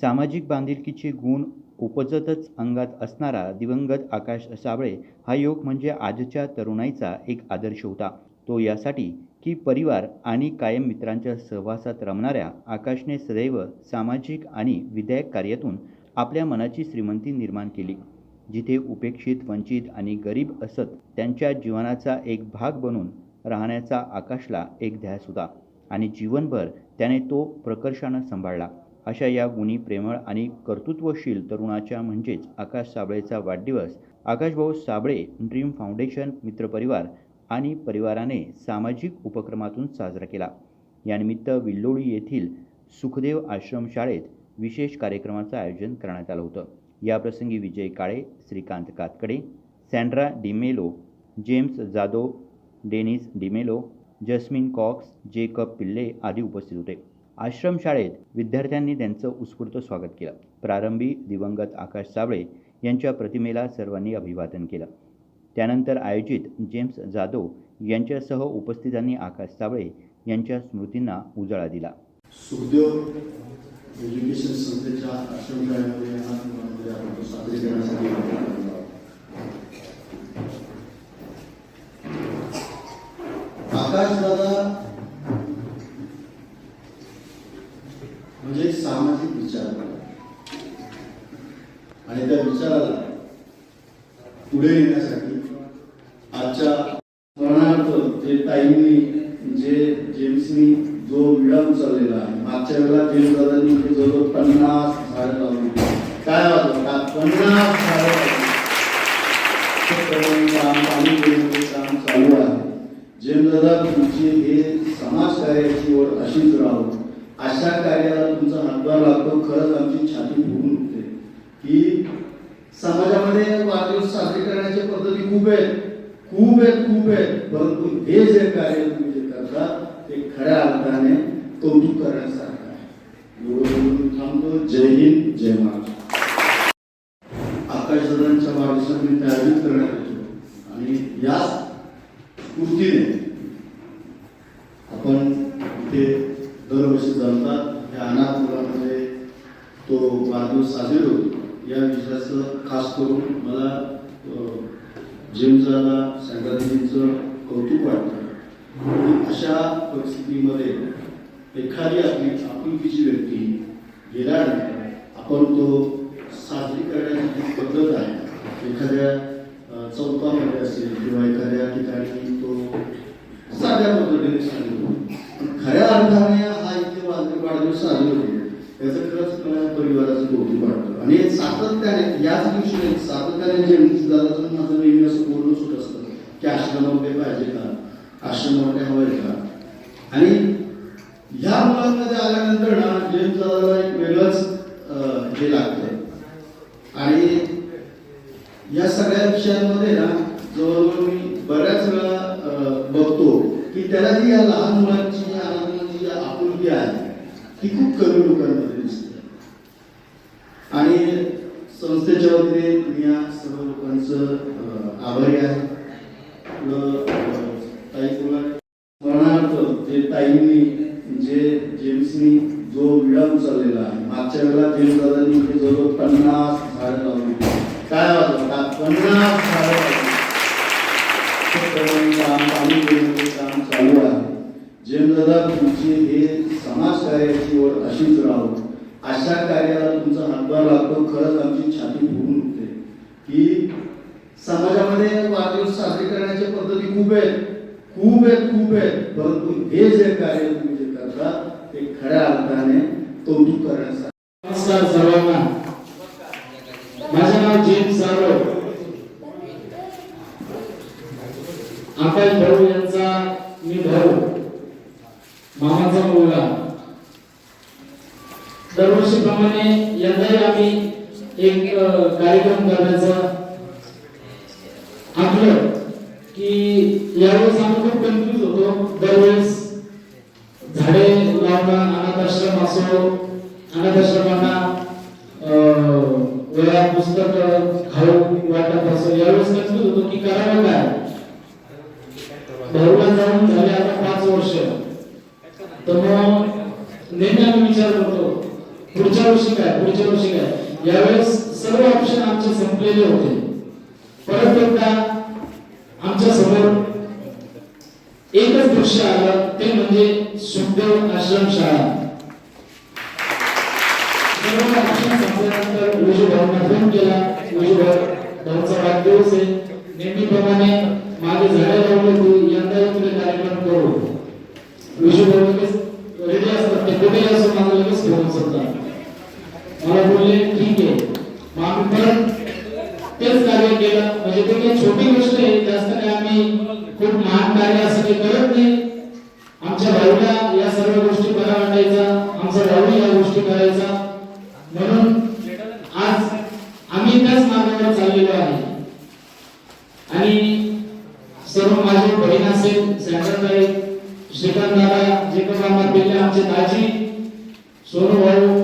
सामाजिक बांधिलकीचे गुण उपजतच अंगात असणारा दिवंगत आकाश साबळे हा योग म्हणजे आजच्या तरुणाईचा एक आदर्श होता. तो यासाठी की परिवार आणि कायम मित्रांच्या सहवासात रमणाऱ्या आकाशने सदैव सामाजिक आणि विधायक कार्यातून आपल्या मनाची श्रीमंती निर्माण केली. जिथे उपेक्षित वंचित आणि गरीब असत त्यांच्या जीवनाचा एक भाग बनून राहण्याचा आकाशला एक ध्यास होता आणि जीवनभर त्याने तो प्रकर्षानं सांभाळला. अशा या गुणी प्रेमळ आणि कर्तृत्वशील तरुणाच्या म्हणजेच आकाश साबळेचा वाढदिवस आकाशभाऊ साबळे ड्रीम फाउंडेशन मित्रपरिवार आणि परिवाराने सामाजिक उपक्रमातून साजरा केला. यानिमित्त विल्लोळी येथील सुखदेव आश्रमशाळेत विशेष कार्यक्रमाचं आयोजन करण्यात आलं होतं. याप्रसंगी Vijay Kale Shrikant Katkade Sandra Demello James Jadhav Denis Demello Jasmine Cox Jacob Pillai आदी उपस्थित होते. आश्रमशाळेत विद्यार्थ्यांनी त्यांचं उत्स्फूर्त स्वागत केलं. प्रारंभी दिवंगत आकाश साबळे यांच्या प्रतिमेला सर्वांनी अभिवादन केलं. त्यानंतर आयोजित जेम्स जाधव यांच्यासह उपस्थितांनी आकाश साबळे यांच्या स्मृतींना उजाळा दिला. एज्युकेशन संस्थेच्या आश्रमशाळेमध्ये आपण साजरी करण्यासाठी आकाश दादा म्हणजे एक सामाजिक विचार आणि त्या विचाराला पुढे नेण्यासाठी आजच्या स्मरणार्थ जे ताईंनी जे जेम्सनी जो विडा उचललेला आहे मागच्या वेळेला जेम्स दादांनी जवळ पन्नास झाडं लावली काय वाटतं का पन्नास काम पाणी काम चालू आहे. जेमदादा दादा तुमची हे समाज कार्याची ओढ अशीच राहो. अशा कार्याला तुमचा हातभार लागतो. खरंच आमची छाती फुगून उठते. की समाजामध्ये वाढदिवस साजरे करण्याच्या पद्धती खूप आहेत. खूप आहेत खूप आहेत. परंतु हे जे कार्य तुम्ही जे करता ते खऱ्या अर्थाने कौतुक करण्यासारखं आहे. एवढं थांबतो. जय हिंद जय महाराष्ट्र. आकाशदादांच्या वाढदिवसानिमित्त आयोजित करण्यात येतो आणि या स्फूर्तीने आपण इथे दरवर्षी जमतात या अनाथ मुलामध्ये तो वाढदिवस साजरे होतो. या विषयाचं खास करून मला अ, जेम्स कौतुक वाटतं. अशा परिस्थितीमध्ये एखादी आपली आपुलकीची व्यक्ती गेल्यानंतर आपण तो साजरी करण्याची जी पद्धत आहे एखाद्या चौकामध्ये असेल किंवा एखाद्या ठिकाणी तो साध्या पद्धतीने साजरा खऱ्या अर्थाने हा इथे वाढ- वाढदिवस साजरी होतो याचं खरंच मला परिवाराचं कौतुक वाटतं. आणि हे सातत्याने याच दिवशी नाही, सातत्याने जेम्स दादाचं माझं नेहमी असं बोलणं सुट असतं की आश्रमामध्ये पाहिजे का? आश्रमामध्ये हवंय का? आणि ह्या मुलांमध्ये आल्यानंतर ना जेम्स दादाला एक वेगळंच हे लागतं आणि या सगळ्या विषयांमध्ये ना जवळजवळ मी बऱ्याच वेळा बघतो की त्याला जी या लहान मुलांची या अनाथ मुलांची जी आपुलकी आहे ती खूप कमी लोकांना दिसते आणि संस्थेच्या मी या सर्व लोकांचं आभारी आहे. ताई तुला स्मरणार्थ जे ताईंनी जे जेम्सनी जो विडा उचललेला आहे मागच्या वेळेला जेम्स दादांनी इथे जवळ पन्नास झाडं लावली काय वाजवता पन्नास झाडं काम पाणी देण्याचे काम चालू आहे. जेम्स दादा तुमची हे समाज कार्याची ओढ अशीच राहो. अशा कार्याला तुमचा हातभार लागतो. खरंच आमची छाती फुगून उठते. की समाजामध्ये वाढदिवस साजरे करण्याच्या पद्धती खूप आहेत. खूप आहेत खूप आहेत. परंतु हे जे कार्य तुम्ही जे करता ते खऱ्या अर्थाने कौतुक करण्यासाठी नमस्कार सर्वांना. माझे नाव जेम्स जाधव. आकाश भाऊ यांचा मी भाऊ. मामाचा मुलगा. दरवर्षीप्रमाणे यंदाही आम्ही एक कार्यक्रम करण्याचा आखलं की यावेळेस आम्ही खूप कन्फ्युज होतो. दरवेळेस झाडे लावणं अनाथ आश्रम असो अनाथ वेळा अं, पुस्तक खाऊ वाटत असो यावेळेस कन्फ्युज होतो की करावं काय? भाऊला जाऊन झाले आता पाच वर्ष. तर मग नेहमी आम्ही विचार करतो पुढच्या वर्षी काय? पुढच्या वर्षी काय? यावेळेस सर्व ऑप्शन आमचे संपलेले होते. परत एकदा आमच्यासमोर एकच दृश्य आलं ते म्हणजे सुखदेव आश्रम शाळा. सर्व ऑप्शन संपल्यानंतर फोन केला. विजू भाऊचा वाढदिवस आहे. नेहमीप्रमाणे मागे झाडे लावले होती. यंदा कार्यक्रम करू. विजू भाऊ लगेच रेडी असतात ते कुठे असो माझा लगेच फोन उचलतात मला बोलले ठीक आहे मग आम्ही परत तेच कार्य केलं म्हणजे ते काही छोटी गोष्ट आहे जास्त काही आम्ही खूप महान कार्य असं करत नाही. आमच्या भाऊला या सर्व गोष्टी करा वाटायचा आमचा भाऊ या गोष्टी करायचा. म्हणून आज आम्ही त्याच मार्गावर चाललेलो आहे. आणि सर्व माझे बहीण असेल सेंटरताई श्रीकांत दादा पण कामात पिल्ले आमचे दाजी सोनू भाऊ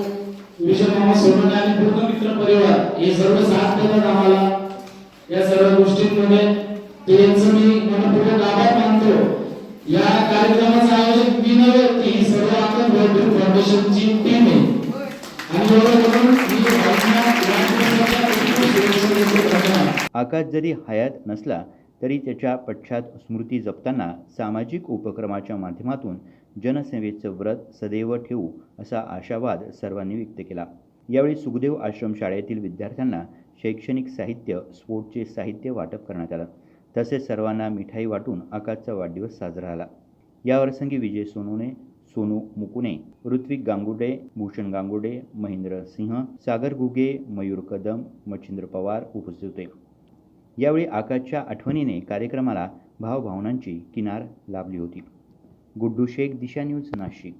विजय मामा सोनू आणि पूर्ण मित्र परिवार हे सर्व साथ देतात आम्हाला. या सर्व गोष्टींमध्ये त्यांचं मी मनपूर्वक आभार या कार्यक्रमाचं आयोजक मी नव्हे ती सर्व आपण वर्ल्ड फाउंडेशनची टीम आहे. आणि आकाश जरी हयात नसला तरी त्याच्या पश्चात स्मृती जपताना सामाजिक उपक्रमाच्या माध्यमातून जनसेवेचं व्रत सदैव ठेवू असा आशावाद सर्वांनी व्यक्त केला. यावेळी सुखदेव आश्रम शाळेतील विद्यार्थ्यांना शैक्षणिक साहित्य स्पोर्टचे साहित्य वाटप करण्यात आलं. तसेच सर्वांना मिठाई वाटून आकाशचा वाढदिवस साजरा झाला. याप्रसंगी विजय सोनूने सोनू मुकुने ऋत्विक गांगुडे भूषण गांगुडे महेंद्र सिंह सागर गुगे मयूर कदम मच्छिंद्र पवार उपस्थित होते. यावेळी आकाशच्या आठवणीने कार्यक्रमाला भावभावनांची किनार लाभली होती. गुड्डू शेख दिशा न्यूज नाशिक.